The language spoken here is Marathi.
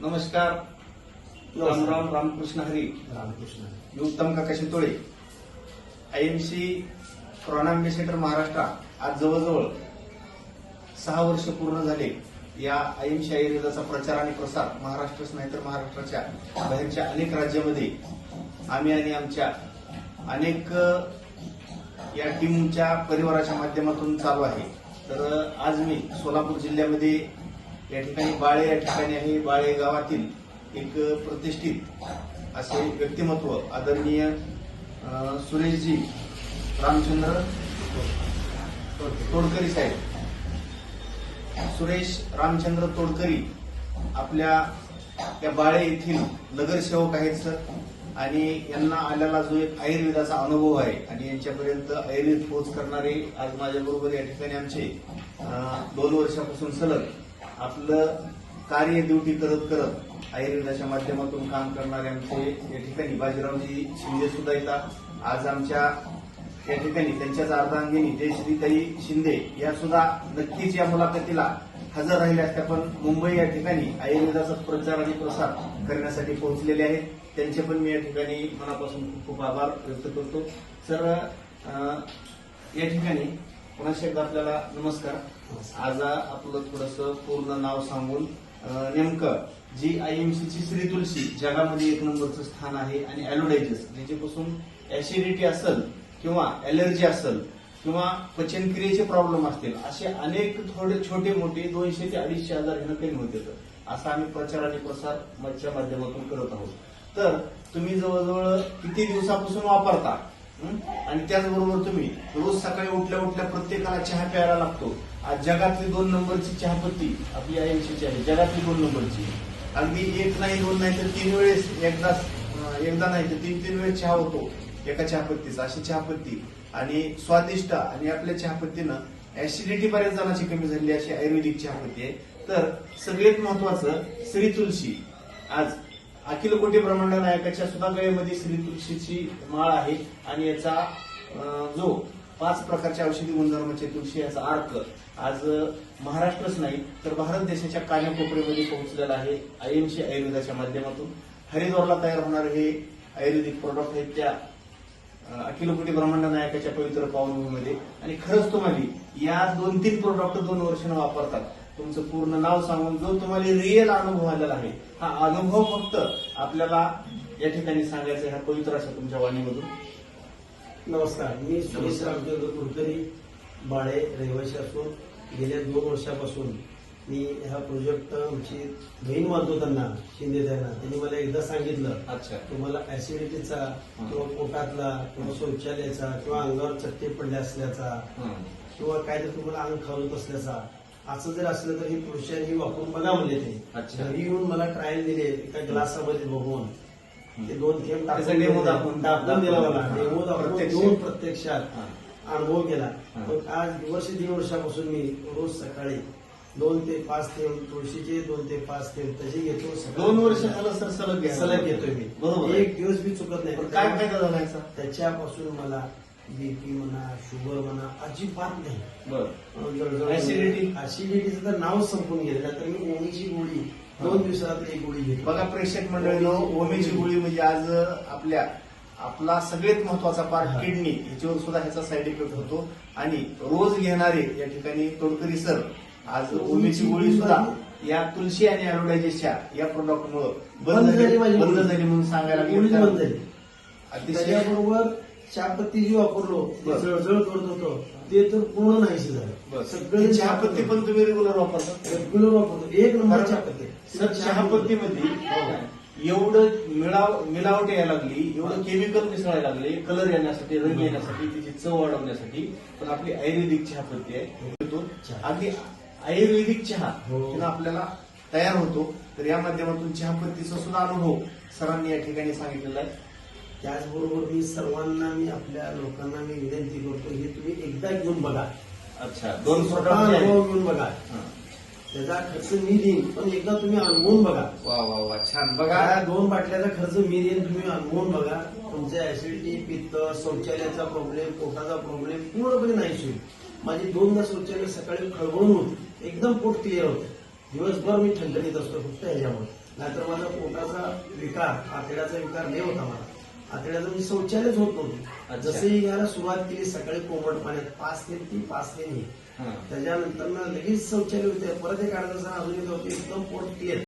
नमस्कार. राम राम रामकृष्ण हरी. रामकृष्ण मी उत्तम काका Shitole. I M C corona ambassador Maharashtra आज जवळजवळ सहा वर्ष पूर्ण झाले या आय एम सी आयुर्वेदाचा प्रचार आणि प्रसार महाराष्ट्रच नाही तर महाराष्ट्राच्या बाहेरच्या अनेक राज्यामध्ये आम्ही आणि आमच्या अनेक या टीमच्या परिवाराच्या माध्यमातून चालू आहे. तर आज मी सोलापूर जिल्ह्यामध्ये या ठिकाणी बाळे या ठिकाणी आहे. बाळे गावातील एक प्रतिष्ठित असे व्यक्तिमत्व आदरणीय सुरेशजी रामचंद्र तोडकरी साहेब. सुरेश रामचंद्र तोडकरी आपल्या त्या बाळे येथील नगरसेवक आहेत सर. आणि यांना आलेला जो एक आयुर्वेदाचा अनुभव आहे आणि यांच्यापर्यंत आयुर्वेद पोच करणारे आज माझ्याबरोबर या ठिकाणी आमचे दोन वर्षापासून सलग आपलं कार्य ड्युटी करत करत आयुर्वेदाच्या माध्यमातून काम करणारे आमचे या ठिकाणी बाजीरावजी शिंदे सुद्धा येतात. आज आमच्या या ठिकाणी त्यांच्याच अर्धांगिनी जयश्रीताई शिंदे या सुद्धा नक्कीच या मुलाखतीला हजर राहिल्या असत्या पण मुंबई या ठिकाणी आयुर्वेदाचा प्रचार आणि प्रसार करण्यासाठी पोहोचलेले आहेत. त्यांचे पण मी या ठिकाणी मनापासून खूप खूप आभार व्यक्त करतो. सर या ठिकाणी पुन्हा एकदा आपल्याला नमस्कार? आज आपलं थोडस पूर्ण नाव सांगून नेमकं जी आयएमसीची श्री तुलसी जगामध्ये एक नंबरचं स्थान आहे आणि अॅलोडायटिस ज्याच्यापासून ऍसिडिटी असेल किंवा अलर्जी असेल किंवा पचनक्रियेचे प्रॉब्लेम असतील असे अनेक थोडे छोटे मोठे दोनशे ते अडीचशे हजार ह्यानं कमी होते असा आम्ही प्रचार आणि प्रसार मच्छा माध्यमातून करत आहोत. तर तुम्ही जवळजवळ किती दिवसापासून वापरता? आणि त्याचबरोबर तुम्ही रोज सकाळी उठल्या उठल्या प्रत्येकाला चहा प्यायला लागतो. आज जगातली दोन नंबरची चहापत्ती आपली आईची आहे. जगातली दोन नंबरची. अगदी एक नाही दोन नाही तर तीन वेळेस एकदा एकदा नाही तर तीन तीन वेळेस चहा होतो एका चहापत्तीचा. अशी चहापत्ती. आणि स्वादिष्ट आणि आपल्या चहापत्तीनं ऍसिडिटी बऱ्याच जणांची कमी झाली अशी आयुर्वेदिक चहापत्ती आहे. तर सगळ्यात महत्वाचं श्री तुलसी. आज अखिल कोटी ब्रह्मांड नायकाच्या सुद्धा गळ्यामध्ये श्री तुळशीची माळ आहे आणि याचा जो पाच प्रकारच्या औषधी गुणधर्माचे तुळशी याचा अर्क आज महाराष्ट्रच नाही तर भारत देशाच्या कानाकोपऱ्यामध्ये पोहोचलेला आहे आयएमसी आयुर्वेदाच्या माध्यमातून. हरिद्वारला तयार होणारे हे आयुर्वेदिक प्रोडक्ट आहेत त्या अखिल कोटी ब्रह्मांड नायकाच्या पवित्र पावनभूमीमध्ये आणि खरंच तुम्हाला या दोन तीन प्रोडक्ट दोन वर्षानं वापरतात. तुमचं पूर्ण नाव सांगून जो तुम्हाला रिअल अनुभव आलेला आहे हा अनुभव फक्त आपल्याला या ठिकाणी सांगायचा ह्या पवित्र अशा तुमच्या वाणीमधून. नमस्कार मी सुरेश रामचंद्र कुलकर्णी बाळे रहिवासी असून गेल्या दोन वर्षापासून मी ह्या प्रोजेक्ट आमची बहीण मानतो त्यांना शिंदे त्यांना त्यांनी मला एकदा सांगितलं अच्छा. तुम्हाला ऍसिडिटीचा किंवा पोटातला किंवा शौचालयाचा किंवा अंगावर चट्टे पडले असल्याचा. किंवा काय तर तुम्हाला अंग खावत असल्याचा असं जर असलं तर ही पुरुषांनी ही वापरून बघा म्हणले ते. घरी येऊन मला ट्रायल दिले एका ग्लासामध्ये बघून ते दोन थेंब टाकून. दाखवून- दाखवून दिला मला. डेमो दाखवून. देऊन प्रत्यक्षात. अनुभव केला. मग आज वर्ष दीड वर्षापासून मी रोज सकाळी दोन ते पाच थेंब तुळशीचे दोन ते पाच थेंब तसे घेतो. दोन वर्ष झालं सर सलग सलग घेतोय मी बरोबर. एक दिवस बी चुकत नाही काय फायदा झाला याचा त्याच्यापासून मला बीपी म्हणा शुगर म्हणा अजिबात नाही? ऍसिडिटीचं तर नाव संपून गेलं तर मी ओमीची गोळी दोन दिवसात एक गोळी घेतो बघा प्रेक्षक मंडळीनो ओमेची गोळी म्हणजे आज आपल्या आपला सगळ्यात महत्त्वाचा पार्ट. किडनी याच्यावर सुद्धा ह्याचा साईड इफेक्ट होतो. आणि रोज घेणारे या ठिकाणी तोडकरी सर आज ओमेची गोळी सुद्धा या तुलसी आणि अॅलोडायजेसच्या या प्रोडक्ट मुळे बंद झाली म्हणून सांगायला अतिशय त्याच्याबरोबर चहापत्ती जी वापरलो ते. जळजळ करत होतो ते तर पूर्ण नाहीसे झालं. सगळे चहापत्ती पण तुम्ही रेग्युलर वापरता रेग्युलर वापरतो एक नंबर चहापत्ती सर चहापत्तीमध्ये एवढं मिळाव मिलावट यायला लागली एवढं केमिकल मिसळायला लागले कलर येण्यासाठी रंग येण्यासाठी तिची चव वाढवण्यासाठी पण आपली आयुर्वेदिक चहापत्ती आहे चहा. अगदी आयुर्वेदिक चहा हो. आपल्याला तयार होतो तर या माध्यमातून चहापत्तीचा सुद्धा अनुभव सरांनी या ठिकाणी सांगितलेला आहे त्याचबरोबर मी सर्वांना मी आपल्या लोकांना मी विनंती करतो हे तुम्ही एकदा घेऊन बघा. अच्छा दोन अनुभव घेऊन बघा. त्याचा खर्च मी देईन पण एकदा तुम्ही अनुभवून बघा. वा वा वा छान. बघा. दोन बाटल्याचा खर्च मी देईन तुम्ही अनुभवून बघा. तुमच्या ऍसिडिटी पित्त शौचालयाचा प्रॉब्लेम पोटाचा प्रॉब्लेम पूर्णपणे नाही होईल. माझी दोनदा शौचालय सकाळी खळबळून एकदम पोट क्लिअर होतं. दिवसभर मी ठणठणीत असतो फक्त ह्याच्यामुळे. नाहीतर माझा पोटाचा विकार आतड्याचा विकार लय होता मला. आतड्याचं मी शौचालयच होत नव्हती. जसे याला सुरुवात केली सकाळी कोमट पाण्यात पाच ते ती पाच ते नाही हा. त्याच्यानंतर लगेच शौचालय होते परत एक अर्धा अजून होते एकदम पोट क्लिअर